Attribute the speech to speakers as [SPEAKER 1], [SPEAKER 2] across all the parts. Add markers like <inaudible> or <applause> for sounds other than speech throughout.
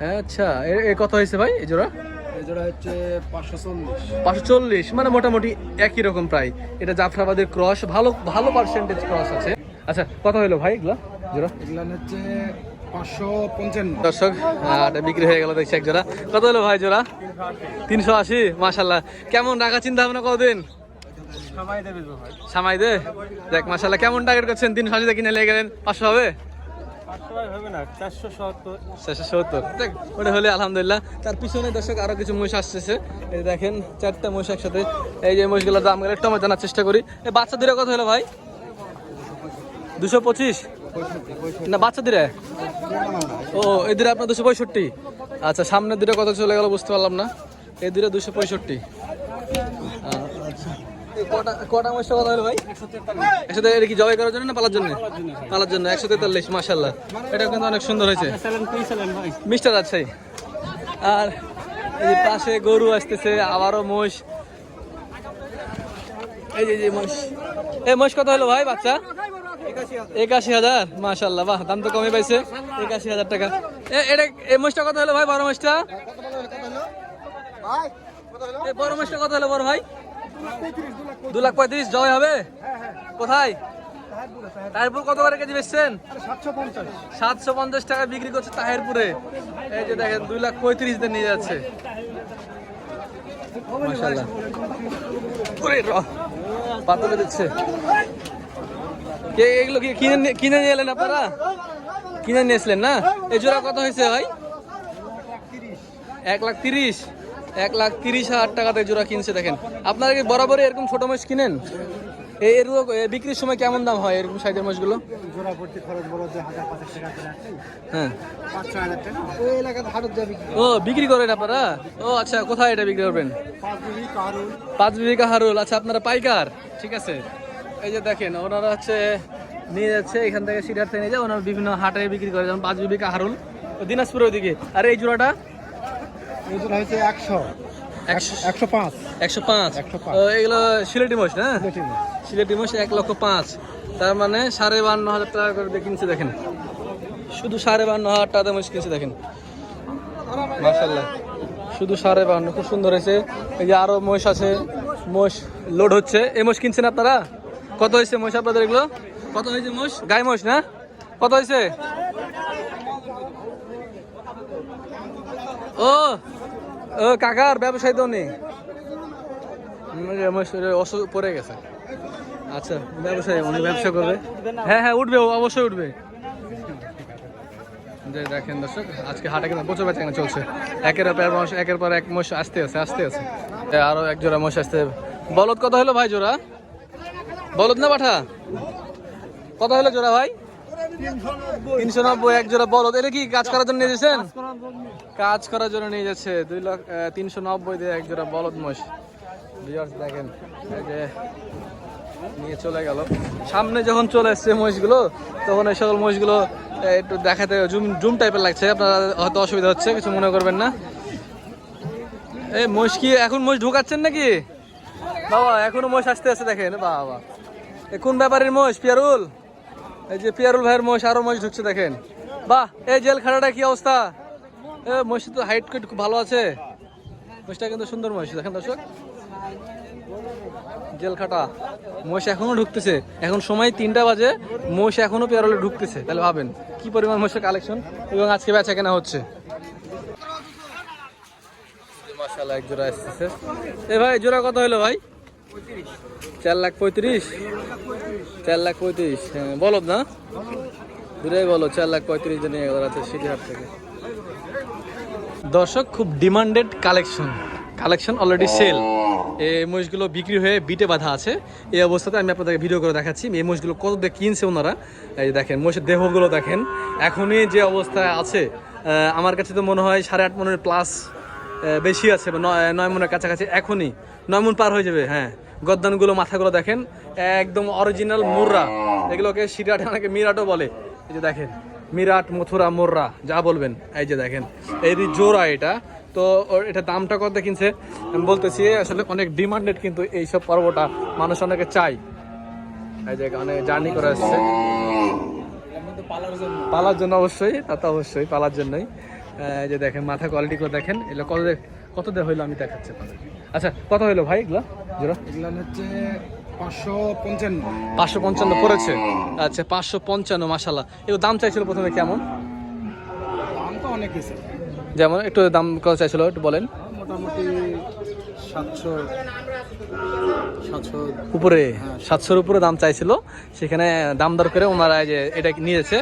[SPEAKER 1] আচ্ছা। এ- কত হয়েছে ভাই এই জোড়া?
[SPEAKER 2] এই জোড়া হচ্ছে পাঁচশো চল্লিশ।
[SPEAKER 1] পাঁচশো চল্লিশ মানে মোটামুটি একই রকম প্রায়। এটা জাফরাবাদের ক্রস ভালো ভালো পার্সেন্টেজ ক্রস আছে। আচ্ছা কত হলো ভাই এগুলো জোড়া?
[SPEAKER 2] এগুলো হচ্ছে পাঁচশো পঞ্চান্ন।
[SPEAKER 1] দর্শক আহ, এটা বিক্রি হয়ে গেল দেখছি এক জোড়া। কত হলো ভাই জোড়া? তিনশো আশি মাসাল্লাহ কেমন রাখা চিন্তা ভাবনা কতদিন? সামাই দে। দেখ মাসাল্লাহ কেমন টার্গেট করছেন? তিনশো আশিতে কিনে লেগে গেলেন পাঁচশো হবে?
[SPEAKER 2] চারশো সত্তর।
[SPEAKER 1] ওটা হলে আলহামদুলিল্লাহ। তার পিছনে দর্শক আরও কিছু আসতেছে। এই দেখেন, চারটা এই যে দাম গেলে একটু জানার চেষ্টা করি। বাচ্চা হলো ভাই? দুশো পঁচিশ? না, বাচ্চা দিলে ও আপনার দুশো পঁয়ষট্টি। আচ্ছা সামনের দিকে কত চলে গেল বুঝতে পারলাম না। এই দুশো পঁয়ষট্টি। কটা কত হলো ভাই? একসাথে এটা কি জবাই করার জন্য না পালার জন্য? পালার জন্য একশো তেতাল্লিশ মাসাল্লাহ এটা কিন্তু অনেক সুন্দর হয়েছে। মিস্টার আর এই পাশে গরু আসতেছে আবারও মোষ এই যে মোষ এই মোষ কত হলো ভাই বাচ্চা? একাশি হাজার মাশাল্লাহ বাহ দাম তো কমে পাইছে। একাশি হাজার টাকা। এটা এই মোষটা কত হলো ভাই বড় মোষটা বড় মোষটা কত হলো বড় ভাই? দু লাখ পঁয়ত্রিশ, জয় হবে? কোথায়? তাহিরপুর কত করে কেজি বেচছেন?
[SPEAKER 2] সাতশো পঞ্চাশ
[SPEAKER 1] টাকা বিক্রি করছে তাহেরপুরে। এই যে দেখেন, দুই লাখ পঁয়ত্রিশ দিয়ে নিয়ে যাচ্ছে। দিচ্ছে। কে কিনে কিনে নিয়ে এলেন আপনারা? কিনে নিয়ে এসলেন না? এই জোড়া কত হয়েছে ভাই? এক লাখ তিরিশ। এক লাখ তিরিশ হাজার টাকাতে জোড়া কিনছে দেখেন। আপনারা কি বরাবরই এরকম ছোট মাছ কিনেন? এই এর বিক্রির সময় কেমন দাম হয় এরকম সাইজের মাছগুলো
[SPEAKER 2] জোড়া ভর্তি খরচ বড় যে হাজার পাঁচশো টাকা করে আছে।
[SPEAKER 1] হ্যাঁ। ও বিক্রি করেন আপনারা? ও আচ্ছা কোথায় এটা বিক্রি করবেন?
[SPEAKER 2] পাঁচ
[SPEAKER 1] বিঘা হারুল আচ্ছা আপনারা পাইকার? ঠিক আছে। এই যে দেখেন ওনারা হচ্ছে নিয়ে যাচ্ছে এখান থেকে সিরিয়ার থেকে নিয়ে যায় ওনারা বিভিন্ন হাটে বিক্রি করে যেমন পাঁচ বিঘা হারুল ও দিনাজপুরের ওইদিকে। আর এই জোড়াটা?
[SPEAKER 2] জোড়া একশো।
[SPEAKER 1] একশো
[SPEAKER 2] পাঁচ।
[SPEAKER 1] একশো পাঁচ।
[SPEAKER 2] 105
[SPEAKER 1] এগুলো সিলেটি মোষ না?
[SPEAKER 2] দেখি না।
[SPEAKER 1] সিলেটি মোষ এক লক্ষ পাঁচ। তার মানে সাড়ে বান্ন হাজার টাকা করে কিনছে দেখেন। শুধু সাড়ে বান্ন হাজার টাকা মোষ কিনছে দেখেন। শুধু সাড়ে বান্ন খুব সুন্দর হয়েছে। এই যে আরও মোষ আছে মোষ লোড হচ্ছে। এই মোষ কিনছেন আপনারা? কত হয়েছে মোষ আপনাদের এগুলো? কত হয়েছে মোষ? গায়ে মোষ না? কত হয়েছে? ও ও কাকার ব্যবসায়ী তো নেই। অসুখ পড়ে গেছে। আচ্ছা ব্যবসায়ী উনি ব্যবসা করবে? হ্যাঁ হ্যাঁ উঠবে অবশ্যই উঠবে। যে দেখেন দর্শক আজকে হাটে কিন্তু প্রচুর বেচা চলছে। একের পর মোষ- একের পর এক মোষ আসতে আছে আসতে আছে। এ, আরও এক জোড়া মোষ আসতে বলদ কত হলো ভাই জোড়া? বলদ না পাঠা? কত হলো জোড়া ভাই? তিনশো নব্বই। এক জোড়া বলদ। এটা কি কাজ করার জন্য নিয়ে যাচ্ছেন? কাজ করার জন্য। নিয়ে যাচ্ছে। দুই লাখ তিনশো নব্বই দিয়ে এক জোড়া বলদ ভিউয়ার্স দেখেন যে নিয়ে চলে গেল। সামনে যখন চলে এসছে মহিষগুলো তখন এই সকল মহিষগুলো একটু দেখাতে জুম জুম টাইপের লাগছে। আপনারা হয়তো অসুবিধা হচ্ছে কিছু মনে করবেন না। এই মহিষ কি এখন মহিষ ঢুকাচ্ছেন নাকি? বাবা এখনও মহিষ আসতে আসতে দেখেন বাবা। এ কোন ব্যাপারের মহিষ পিয়ারুল? এই যে পিয়ারুল ভাইয়ের মহিষ, আরও মহিষ ঢুকছে দেখেন। বাহ, এই জেল খাড়াটা কি অবস্থা? মহিষ তো হাইট কুইট খুব ভালো আছে? মহিষটা কিন্তু সুন্দর মহিষ, দেখেন দর্শক। জেলখাটা মোষ এখনও ঢুকতেছে। এখন সময় তিনটা বাজে মোষ এখনও পেয়ারলে ঢুকতেছে। তাহলে ভাবেন, কি পরিমাণ মোষের কালেকশন এবং আজকে বেচা কেনা হচ্ছে? এক জোড়া আসতেছে এ ভাই, জোড়া কত হলো ভাই? চার লাখ পঁয়ত্রিশ? চার লাখ পঁয়ত্রিশ হ্যাঁ বলদ না? দূরেই বলো চার লাখ পঁয়ত্রিশ দিয়ে নিয়ে গেল আছে সিটিহাট থেকে। দর্শক, খুব demanded collection. Collection already sale এই মহিষগুলো বিক্রি হয়ে বিটে বাঁধা আছে। এই অবস্থাতে আমি আপনাদেরকে ভিডিও করে দেখাচ্ছি এই মহিষগুলো কত দিয়ে কিনছে ওনারা। এই দেখেন, মহিষের দেহগুলো দেখেন। এখনই যে অবস্থায় আছে আমার কাছে তো মনে হয় সাড়ে আট মনের প্লাস বেশি আছে নয় মনের কাছাকাছি। এখনই নয় মন পার হয়ে যাবে হ্যাঁ। গদ্দানগুলো, মাথাগুলো দেখেন, একদম অরিজিনাল মুর্রা। এগুলোকে সিরাট অনেকে মিরাটও বলে। এই যে দেখেন, মিরাট, মথুরা, মোররা, যা বলবেন। এই যে দেখেন এই জোড়া এটা। তো এটা দামটা কত কিনছে? আমি বলতেছি, আসলে অনেক ডিমান্ডেড কিন্তু এইসব পর্বটা মানুষ অনেকে চাই এই যে অনেক জার্নি করে আসছে। পালার জন্য অবশ্যই, তা তো অবশ্যই, পালার জন্যই। এই যে দেখেন, মাথা কোয়ালিটি করে দেখেন। এগুলো কত কত দেওয়া হইল আমি দেখাচ্ছি আপনাদের। আচ্ছা কত হইল ভাই এগুলো? জোড়া?
[SPEAKER 2] এগুলো হচ্ছে পাঁচশো পঞ্চান্ন।
[SPEAKER 1] পড়েছে? আচ্ছা পাঁচশো পঞ্চান্ন মাসাল্লাহ এগুলো দাম চাইছিল প্রথমে কেমন?
[SPEAKER 2] দাম তো অনেক
[SPEAKER 1] যেমন একটু দাম কত চাইছিল একটু বলেন।
[SPEAKER 2] মোটামুটি সাতশো সাতশো
[SPEAKER 1] উপরে সাতশোর উপরে দাম চাইছিল। সেখানে দাম দর করে ওনারা যে এটা নিয়েছে।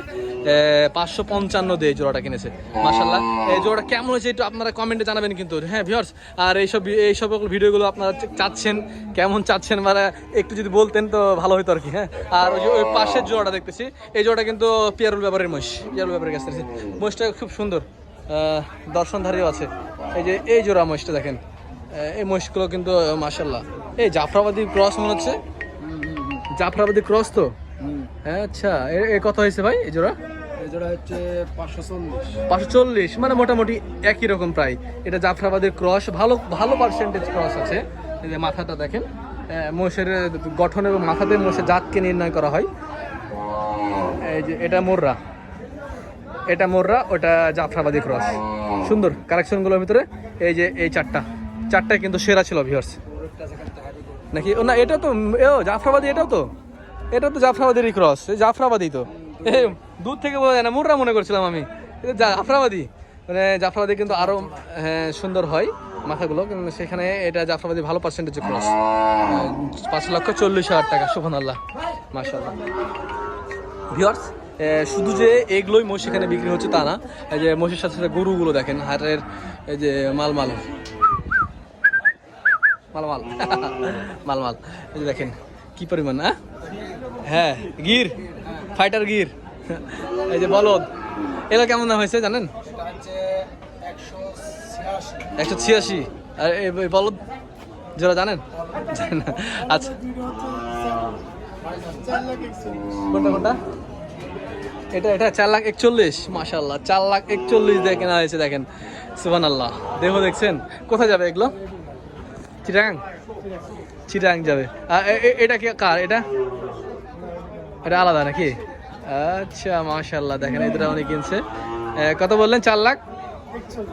[SPEAKER 1] পাঁচশো পঞ্চান্ন দিয়ে এই জোড়াটা কিনেছে মাসাল্লাহ এই জোড়াটা কেমন হয়েছে একটু আপনারা কমেন্টে জানাবেন কিন্তু। হ্যাঁ ভিউয়ার্স আর এইসব ভি- এই সব ভিডিওগুলো আপনারা চাচ্ছেন কেমন চাচ্ছেন মানে একটু যদি বলতেন তো ভালো হতো আর কি হ্যাঁ। আর ওই ওই পাশের জোড়াটা দেখতেছি এই জোড়াটা কিন্তু পিয়ারুল ব্যাপারের মহিষ পিয়ারুল ব্যাপারের কাছ মহিষটা খুব সুন্দর আহ, দর্শনধারীও আছে। এই যে এই জোড়া মহিষটা দেখেন এই মহিষগুলো কিন্তু মাসাল্লাহ এই জাফরাবাদী ক্রস মনে হচ্ছে? জাফরাবাদী ক্রস তো? আচ্ছা। এ- কত হয়েছে ভাই এই জোড়া?
[SPEAKER 2] জোড়া হচ্ছে পাঁচশো চল্লিশ।
[SPEAKER 1] মানে মোটামুটি একই রকম প্রায়। এটা জাফরাবাদের ক্রস, ভালো ভালো পার্সেন্টেজ ক্রস আছে। যে মাথাটা দেখেন মোষের গঠন এবং মাথাতে মোষের জাতকে নির্ণয় করা হয়। এই যে এটা মোররা। এটা মোররা, ওটা জাফরাবাদি ক্রস। সুন্দর কালেকশনগুলোর ভিতরে, এই যে এই চারটা। চারটায় কিন্তু সেরা ছিল ভিউয়ার্স নাকি? না এটা তো, ও, জাফরাবাদি এটাও তো? এটা তো জাফরাবাদিরই ক্রস জাফরাবাদি তো। দূর থেকে বোঝা যায় না মুর্রা মনে করছিলাম আমি। জাফরাবাদি। মানে জাফরাবাদি কিন্তু আরও হ্যাঁ, সুন্দর হয় মাথাগুলো কিন্তু সেখানে এটা জাফরাবাদি ভালো পার্সেন্টেজ ক্রস পাঁচ লক্ষ চল্লিশ হাজার টাকা সুফান আল্লাহ মাশাল্লাহ ভিওর্স শুধু যে এগুলোই মোষ এখানে বিক্রি হচ্ছে তা না এই যে মোষের সাথে সাথে গরুগুলো দেখেন হাটের এই যে মালমাল। মালমাল <laughs> মালমাল। এই যে দেখেন কি পরিমাণ হ্যাঁ গির। ফাইটার গির এই যে বলদ। এগুলো কেমন দাম হয়েছে জানেন?
[SPEAKER 2] একশো ছিয়াশি।
[SPEAKER 1] আর এই বলদ, যারা জানেন? আচ্ছা। এটা এটা চার লাখ একচল্লিশ মাশাল্লাহ চার লাখ একচল্লিশ দিয়ে কেনা হয়েছে, দেখেন। সুবান আল্লাহ দেহ দেখছেন? কোথায় যাবে এগুলো? চিটাং চিটাং যাবে। আর এটা কি কার? এটা? এটা আলাদা নাকি? আচ্ছা মাশাল্লাহ দেখেন এদের অনেক কিনছে। কত বললেন? চার লাখ?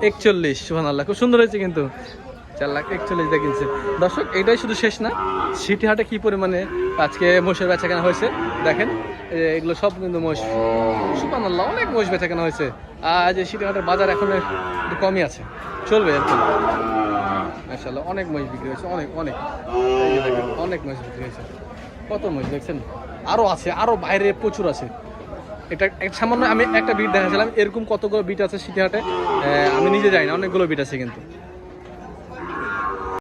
[SPEAKER 1] একচল্লিশ সুহান আল্লাহ খুব সুন্দর হয়েছে কিন্তু। চার লাখ একচল্লিশ দিয়ে কিনছে। দর্শক, এটাই শুধু শেষ না সিটি হাটে কি পরিমাণে আজকে মোষের বেচা কেনা হয়েছে? দেখেন এগুলো সব কিন্তু মোষ। সুহান আল্লাহ অনেক মোষ বেচা কেনা হয়েছে। আর যে সিটি হাটের বাজার এখন একটু কমই আছে। চলবে আর কি মাশাল্লাহ অনেক মহিষ বিক্রি হয়েছে, অনেক অনেক। অনেক মহিষ বিক্রি হয়েছে। কত মহিষ দেখছেন? আরও আছে আরও বাইরে প্রচুর আছে। এটা সামান্য আমি একটা বিট দেখাছিলাম, এরকম কতগুলো বিট আছে সিটিহাটে? আমি নিজে যাই না, অনেকগুলো বিট আছে কিন্তু।